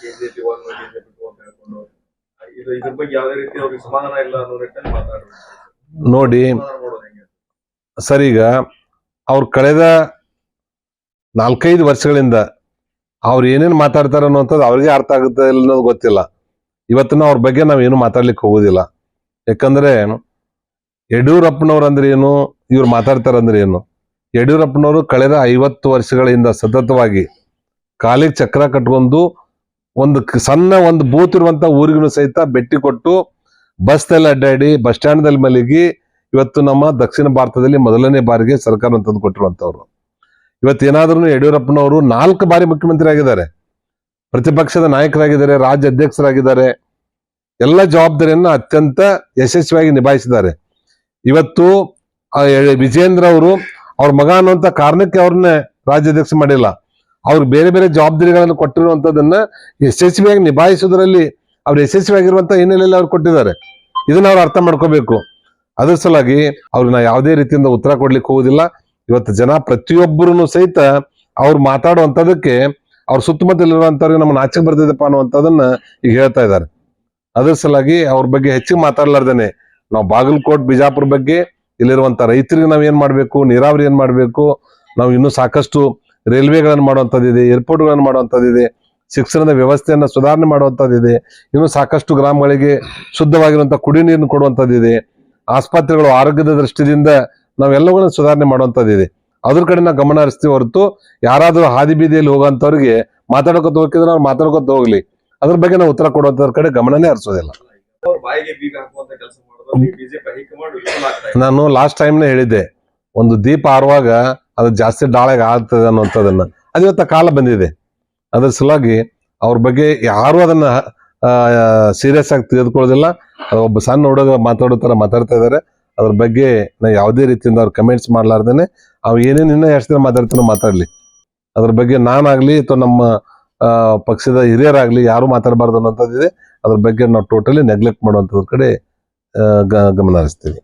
KJP one KJP to ಅಂತ ಹೇಳ್ಕೊಂಡು ಇದು ಇದ್ರ ಬಗ್ಗೆ ಯಾವುದೇ ರೀತಿ ಅವ್ರಿಗೆ ಇಲ್ಲ ಅನ್ನೋ ನಿಟ್ಟಿನಲ್ಲಿ ಮಾತಾಡ್ರಿ ನೋಡಿ ಹೆಂಗೆ ಸರ್, ಈಗ ಅವ್ರು ಕಳೆದ ನಾಲ್ಕೈದು ವರ್ಷಗಳಿಂದ ಅವ್ರು ಏನೇನು ಮಾತಾಡ್ತಾರೆ ಅನ್ನೋಂಥದ್ದು ಅವ್ರಿಗೆ ಅರ್ಥ ಆಗುತ್ತೆ ಇಲ್ಲ ಅನ್ನೋದು ಗೊತ್ತಿಲ್ಲ. ಇವತ್ತಿನ ಅವ್ರ ಬಗ್ಗೆ ನಾವೇನು ಮಾತಾಡ್ಲಿಕ್ಕೆ ಹೋಗೋದಿಲ್ಲ. ಯಾಕಂದ್ರೆ ಯಡಿಯೂರಪ್ಪನವ್ರು ಅಂದ್ರೆ ಏನು, ಇವ್ರು ಮಾತಾಡ್ತಾರೆ ಅಂದ್ರೆ ಏನು? ಯಡಿಯೂರಪ್ಪನವರು ಕಳೆದ ಐವತ್ತು ವರ್ಷಗಳಿಂದ ಸತತವಾಗಿ ಕಾಲಿಗೆ ಚಕ್ರ ಕಟ್ಕೊಂಡು ಒಂದು ಸಣ್ಣ ಒಂದು ಬೂತ್ ಇರುವಂತ ಊರಿಗೂ ಸಹಿತ ಭೇಟಿ ಕೊಟ್ಟು ಬಸ್ದಲ್ಲಿ ಅಡ್ಡಾಡಿ ಬಸ್ ಸ್ಟ್ಯಾಂಡ್ದಲ್ಲಿ ಮಲಗಿ ಇವತ್ತು ನಮ್ಮ ದಕ್ಷಿಣ ಭಾರತದಲ್ಲಿ ಮೊದಲನೇ ಬಾರಿಗೆ ಸರ್ಕಾರ ತಂದು ಕೊಟ್ಟಿರುವಂತವ್ರು. ಇವತ್ತೇನಾದ್ರೂ ಯಡಿಯೂರಪ್ಪನವರು ನಾಲ್ಕು ಬಾರಿ ಮುಖ್ಯಮಂತ್ರಿ ಆಗಿದ್ದಾರೆ ಪ್ರತಿಪಕ್ಷದ ನಾಯಕರಾಗಿದ್ದಾರೆ, ರಾಜ್ಯ ಅಧ್ಯಕ್ಷರಾಗಿದ್ದಾರೆ. ಎಲ್ಲ ಜವಾಬ್ದಾರಿಯನ್ನು ಅತ್ಯಂತ ಯಶಸ್ವಿಯಾಗಿ ನಿಭಾಯಿಸಿದ್ದಾರೆ. ಇವತ್ತು ವಿಜೇಂದ್ರ ಅವರು ಅವ್ರ ಮಗ ಅನ್ನುವಂಥ ಕಾರಣಕ್ಕೆ ಅವ್ರನ್ನೇ ರಾಜ್ಯಾಧ್ಯಕ್ಷ ಮಾಡಿಲ್ಲ. ಅವ್ರಿಗೆ ಬೇರೆ ಬೇರೆ ಜವಾಬ್ದಾರಿಗಳನ್ನು ಕೊಟ್ಟಿರುವಂತದನ್ನ ಯಶಸ್ವಿಯಾಗಿ ನಿಭಾಯಿಸುವುದರಲ್ಲಿ ಅವ್ರು ಯಶಸ್ವಿಯಾಗಿರುವಂತ ಹಿನ್ನೆಲೆಯಲ್ಲಿ ಅವ್ರು ಕೊಟ್ಟಿದ್ದಾರೆ. ಇದನ್ನ ಅವ್ರು ಅರ್ಥ ಮಾಡ್ಕೋಬೇಕು. ಅದರ ಸಲುವಾಗಿ ಅವ್ರು ನಾ ಯಾವುದೇ ರೀತಿಯಿಂದ ಉತ್ತರ ಕೊಡ್ಲಿಕ್ಕೆ ಹೋಗುದಿಲ್ಲ ಇವತ್ತು ಜನ ಪ್ರತಿಯೊಬ್ಬರೂ ಸಹಿತ ಅವ್ರು ಮಾತಾಡುವಂಥದಕ್ಕೆ ಅವ್ರ ಸುತ್ತಮುತ್ತಲಿರುವಂಥವ್ರಿಗೆ ನಮ್ಮ ನಾಚಿಕೆ ಬರ್ತಿದ್ದಪ್ಪ ಅನ್ನುವಂಥದ್ದನ್ನ ಈಗ ಹೇಳ್ತಾ ಇದ್ದಾರೆ. ಅದರ ಸಲುವಾಗಿ ಅವ್ರ ಬಗ್ಗೆ ಹೆಚ್ಚಿಗೆ ಮಾತಾಡ್ಲಾರ್ದೇನೆ. ನಾವು ಬಾಗಲಕೋಟ್, ಬಿಜಾಪುರ ಬಗ್ಗೆ ಇಲ್ಲಿರುವಂತ ರೈತರಿಗೆ ನಾವು ಏನು ಮಾಡಬೇಕು, ನೀರಾವರಿ ಏನು ಮಾಡಬೇಕು, ನಾವು ಇನ್ನೂ ಸಾಕಷ್ಟು ರೈಲ್ವೆಗಳನ್ನು ಮಾಡುವಂಥದ್ದಿದೆ ಏರ್ಪೋರ್ಟ್ಗಳನ್ನು ಮಾಡುವಂಥದ್ದಿದೆ ಶಿಕ್ಷಣದ ವ್ಯವಸ್ಥೆಯನ್ನು ಸುಧಾರಣೆ ಮಾಡುವಂಥದ್ದಿದೆ ಇನ್ನೂ ಸಾಕಷ್ಟು ಗ್ರಾಮಗಳಿಗೆ ಶುದ್ಧವಾಗಿರುವಂಥ ಕುಡಿ ನೀರನ್ನು ಕೊಡುವಂಥದ್ದಿದೆ ಆಸ್ಪತ್ರೆಗಳು ಆರೋಗ್ಯದ ದೃಷ್ಟಿಯಿಂದ ನಾವೆಲ್ಲವುಗಳನ್ನು ಸುಧಾರಣೆ ಮಾಡುವಂಥದ್ದಿದೆ ಅದ್ರ ಕಡೆ ನಾವು ಗಮನ ಹರಿಸ್ತೀವಿ ಹೊರತು ಯಾರಾದರೂ ಹಾದಿ ಬೀದಿಯಲ್ಲಿ ಹೋಗೋಂಥವ್ರಿಗೆ ಮಾತಾಡ್ಕೊತ ಹೋಗಿದ್ರೆ ಅವ್ರು ಮಾತಾಡ್ಕೊತ ಹೋಗ್ಲಿ. ಅದ್ರ ಬಗ್ಗೆ ನಾವು ಉತ್ತರ ಕೊಡುವಂಥವ್ರ ಕಡೆ ಗಮನನೇ ಹರಿಸೋದಿಲ್ಲ. ನಾನು ಲಾಸ್ಟ್ ಟೈಮ್ನೇ ಹೇಳಿದ್ದೆ ಒಂದು ದೀಪ ಆರುವಾಗ ಅದು ಜಾಸ್ತಿ ಡಾಳಾಗ ಆಗ್ತದೆ ಅನ್ನೋಂಥದನ್ನ ಅದು ಇವತ್ತ ಕಾಲ ಬಂದಿದೆ. ಅದ್ರ ಸಲುವಾಗಿ ಅವ್ರ ಬಗ್ಗೆ ಯಾರು ಅದನ್ನ ಸೀರಿಯಸ್ ಆಗಿ ತೆಗೆದುಕೊಳ್ಳೋದಿಲ್ಲ ಒಬ್ಬ ಸಣ್ಣ ಹುಡುಗ ಮಾತಾಡೋ ಥರ ಮಾತಾಡ್ತಾ ಇದ್ದಾರೆ ಅದ್ರ ಬಗ್ಗೆ ನಾ ಯಾವುದೇ ರೀತಿಯಿಂದ ಅವ್ರು ಕಮೆಂಟ್ಸ್ ಮಾಡ್ಲಾರ್ದೇನೆ ಅವ್ ಏನೇನು ಇನ್ನೂ ಎಷ್ಟು ದಿನ ಮಾತಾಡ್ತಾನೋ ಮಾತಾಡ್ಲಿ. ಅದ್ರ ಬಗ್ಗೆ ನಾನಾಗ್ಲಿ ಅಥವಾ ನಮ್ಮ ಪಕ್ಷದ ಹಿರಿಯರಾಗ್ಲಿ ಯಾರು ಮಾತಾಡಬಾರ್ದು ಅನ್ನೋಂಥದ್ದಿದೆ ಅದ್ರ ಬಗ್ಗೆ ನಾವು ಟೋಟಲಿ ನೆಗ್ಲೆಕ್ಟ್ ಮಾಡುವಂಥದ್ರ ಕಡೆ ಗಮನ ಹರಿಸ್ತೀವಿ.